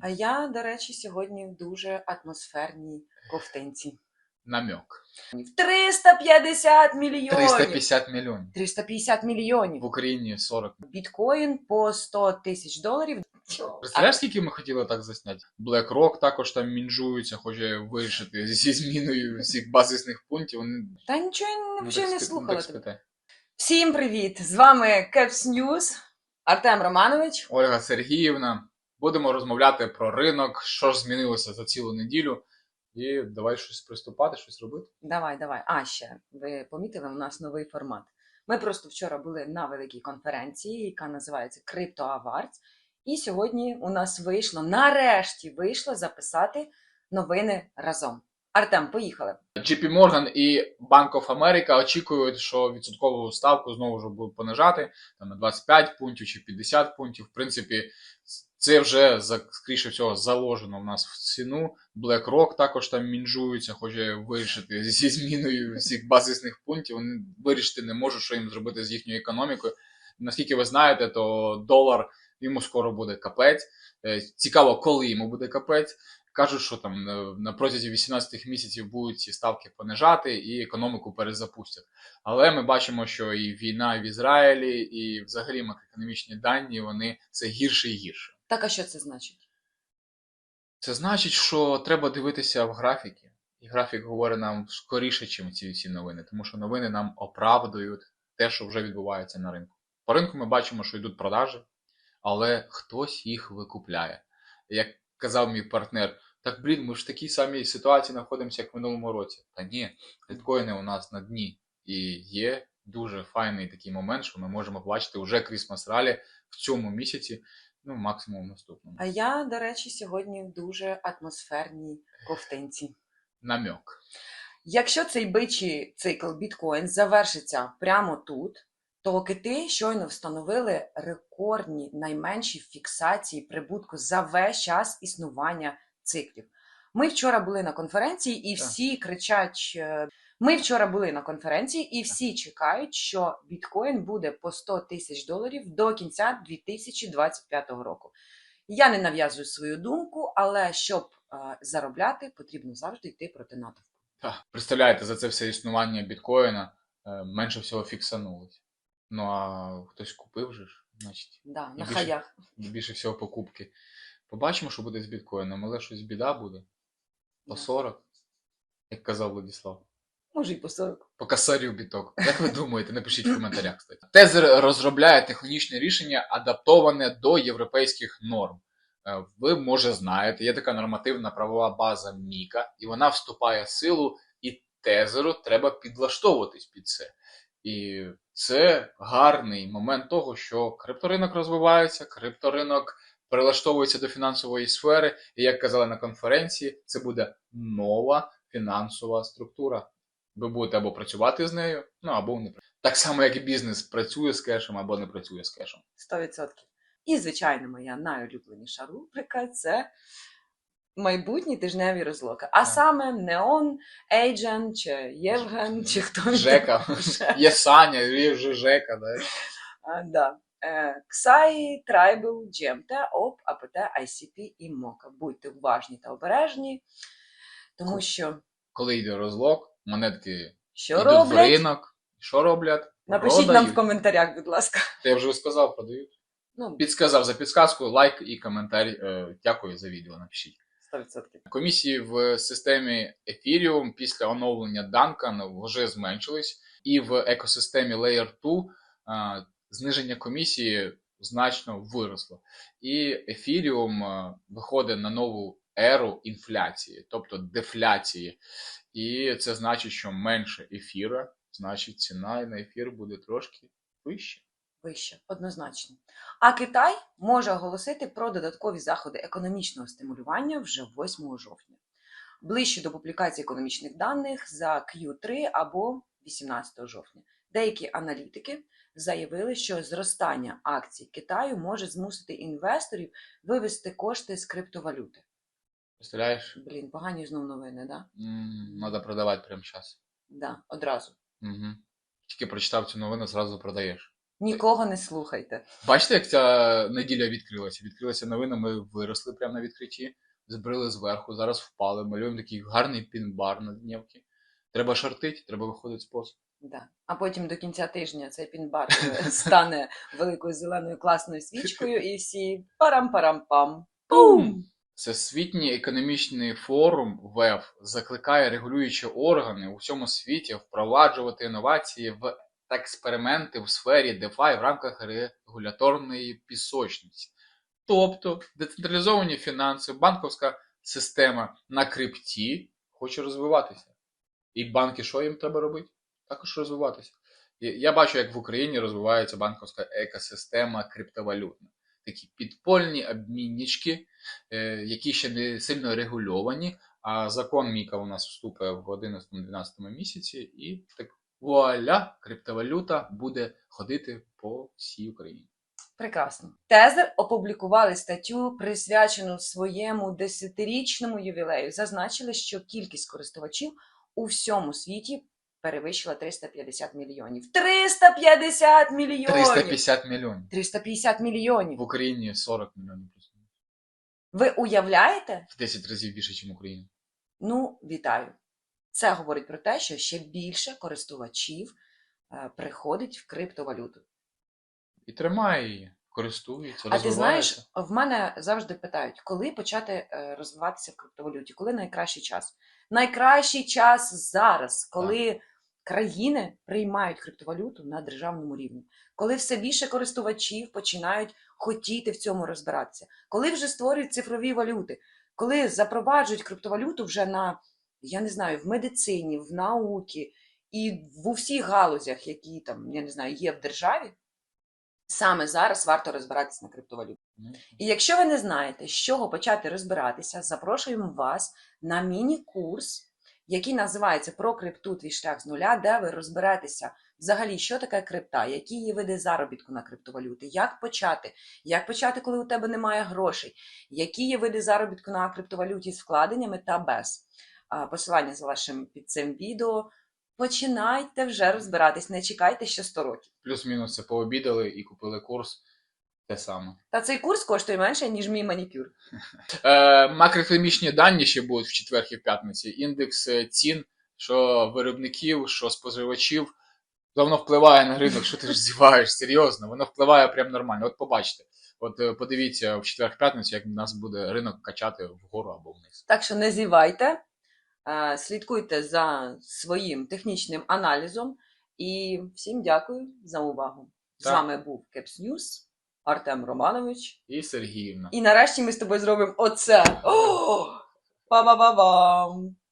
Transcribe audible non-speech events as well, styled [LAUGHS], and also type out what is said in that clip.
А я, до речі, сьогодні в дуже атмосферній ковтинці. Намек. 350 мільйонів! 350 мільйонів. 350 мільйонів. В Україні 40. Біткоін по 100 тисяч доларів. Представляєш, скільки ми хотіли так засняти? BlackRock також там мінжується, хоче вирішити зі зміною всіх базисних пунктів. Вони Та нічого я ну, взагалі не слухала тебе. Всім привіт! З вами Caps News, Артем Романович. Ольга Сергіївна. Будемо розмовляти про ринок, що ж змінилося за цілу неділю. І давай щось приступати, щось робити. Давай, давай. А ще ви помітили, у нас новий формат. Ми просто вчора були на великій конференції, яка називається Crypto Awards. І сьогодні у нас вийшло, нарешті вийшло записати новини разом. Артем, поїхали. JP Morgan і Bank of America очікують, що відсоткову ставку знову ж будуть понижати там, на 25 пунктів чи 50 пунктів. В принципі, це вже скоріше всього заложено в нас в ціну. BlackRock також там мінжується, хоче вирішити зі зміною всіх базисних пунктів. Вони вирішити не можуть, що їм зробити з їхньою економікою. Наскільки ви знаєте, то долар йому скоро буде капець. Е, Цікаво, коли йому буде капець. Кажуть, що там на- на протязі 18 місяців будуть ці ставки понижати і економіку перезапустять. Але ми бачимо, що і війна в Ізраїлі, і взагалі макроекономічні дані вони все гірше і гірше. Так, а що це значить? Це значить, що треба дивитися в графіки. І графік говорить нам скоріше, ніж ці всі новини, тому що новини нам оправдують те, що вже відбувається на ринку. По ринку ми бачимо, що йдуть продажі, але хтось їх викупляє. Як казав мій партнер, так блін, ми ж в такій самій ситуації знаходимося, як в минулому році. Та ні, біткоїни у нас на дні. І є дуже файний такий момент, що ми можемо бачити вже Крісмас ралі в цьому місяці, ну максимум в наступному. А я, до речі, сьогодні в дуже атмосферній ковтинці. Намек. Якщо цей бичий цикл біткоін завершиться прямо тут, то кити щойно встановили рекордні найменші фіксації прибутку за весь час існування циклів. Ми вчора були на конференції, і всі кричать. Ми вчора були на конференції, і всі чекають, що біткоін буде по 100 тисяч доларів до кінця 2025 року. Я не нав'язую свою думку, але щоб е, заробляти, потрібно завжди йти проти натовпу. Представляєте, за це все існування біткоїна е, менше всього фіксанулось. Ну а хтось купив же ж, значить, Да, на більше- хаях. більше всього покупки. Побачимо, що буде з біткоїном, але щось біда буде. По Да. 40, як казав Владислав. Може, і по 40. По касарів біток. Як ви думаєте? Напишіть в коментарях. Кстати. Тезер розробляє технічне рішення, адаптоване до європейських норм. Е, Ви, може, знаєте, є така нормативна правова база Міка, і вона вступає в силу, і тезеру треба підлаштовуватись під це. І це гарний момент того, що крипторинок розвивається, крипторинок прилаштовується до фінансової сфери, і як казали на конференції, це буде нова фінансова структура. Ви будете або працювати з нею, ну або не працювати. Так само, як і бізнес працює з кешем або не працює з кешем. 100%. І, звичайно, моя найулюбленіша рубрика це майбутні тижневі розлоки. А саме Неон, Ейджен, чи Євген, чи хто Жека. [LAUGHS] Є Саня, є вже Жека. Да? А, да. Е, Ксай, Трайбл, GMT, ОП, АПТ, ICP і МОКА. Будьте уважні та обережні, тому що Коли йде розлог, монетки що йдуть в роблять? ринок. Що роблять? Напишіть нам Продають. в коментарях, будь ласка. Та Я вже сказав, продають. Ну, Підсказав за підсказку, лайк і коментар. Е, Дякую за відео. Напишіть. 100%. Комісії в системі Ethereum після оновлення Duncan вже зменшились, і в екосистемі Layer 2 а, зниження комісії значно виросло. І Ethereum а, виходить на нову еру інфляції, тобто дефляції. І це значить, що менше ефіра, значить ціна на ефір буде трошки вища. Вище, однозначно. А Китай може оголосити про додаткові заходи економічного стимулювання вже 8 жовтня, ближче до публікації економічних даних за Q3 або 18 жовтня. Деякі аналітики заявили, що зростання акцій Китаю може змусити інвесторів вивести кошти з криптовалюти. Представляєш? Блін, погані знов новини, да? М, Надо продавати прямо зараз. Да, одразу. Угу. Тільки прочитав цю новину, зразу продаєш. Нікого не слухайте. Бачите, як ця неділя відкрилася? Відкрилася новина, ми виросли прямо на відкритті, збрили зверху, зараз впали, малюємо такий гарний пін-бар на днівки. Треба шортить, треба виходити з посу. Да. А потім до кінця тижня цей пінбар е, [LAUGHS] стане великою зеленою класною свічкою, і всі парам-парам-пам. Пум! Всесвітній економічний форум ВЕФ закликає регулюючі органи у всьому світі впроваджувати інновації в експерименти в сфері DeFi в рамках регуляторної пісочниці. Тобто децентралізовані фінанси, банковська система на крипті хоче розвиватися. І банки, що їм треба робити? Також розвиватися. Я бачу, як в Україні розвивається банковська екосистема криптовалютна. Такі підпольні обміннички, які ще не сильно регульовані, а закон Міка у нас вступить в 11-12 місяці, і так вуаля, криптовалюта буде ходити по всій Україні. Прекрасно. Тезер опублікували статтю, присвячену своєму десятирічному ювілею. Зазначили, що кількість користувачів у всьому світі перевищила 350 мільйонів. 350 мільйонів! 350 мільйонів. 350 мільйонів. В Україні 40 мільйонів. Ви уявляєте? В 10 разів більше, ніж в Україні. Ну, вітаю. Це говорить про те, що ще більше користувачів е, приходить в криптовалюту. І тримає її, користується, А ти знаєш, в мене завжди питають, коли почати е, розвиватися в криптовалюті, коли найкращий час? Найкращий час зараз, коли країни приймають криптовалюту на державному рівні, коли все більше користувачів починають хотіти в цьому розбиратися, коли вже створюють цифрові валюти, коли запроваджують криптовалюту вже на, я не знаю, в медицині, в науці і в усіх галузях, які там, я не знаю, є в державі. Саме зараз варто розбиратися на криптовалюті. Ну, І якщо ви не знаєте, з чого почати розбиратися, запрошуємо вас на міні-курс, який називається Про крипту твій шлях з нуля, де ви розберетеся взагалі, що таке крипта, які є види заробітку на криптовалюти, як почати, як почати, коли у тебе немає грошей, які є види заробітку на криптовалюті з вкладеннями та без. Посилання залишимо під цим відео. Починайте вже розбиратись, не чекайте ще 100 років. Плюс-мінус це пообідали і купили курс. Те саме. Та цей курс коштує менше, ніж мій манікюр. [LAUGHS] Е, макроекономічні дані ще будуть в четвер і в п'ятниці. Індекс цін, що виробників, що споживачів. Воно впливає на ринок, що ти ж зіваєш, серйозно, воно впливає прям нормально. От побачите. От е, подивіться в четвер-п'ятницю, як нас буде ринок качати вгору або вниз. Так що не зівайте, е, слідкуйте за своїм технічним аналізом. І всім дякую за увагу. З вами був Кепс Ньюс, Артем Романович. І Сергіївна. І нарешті ми з тобою зробимо оце. Па-ба-ба-бам!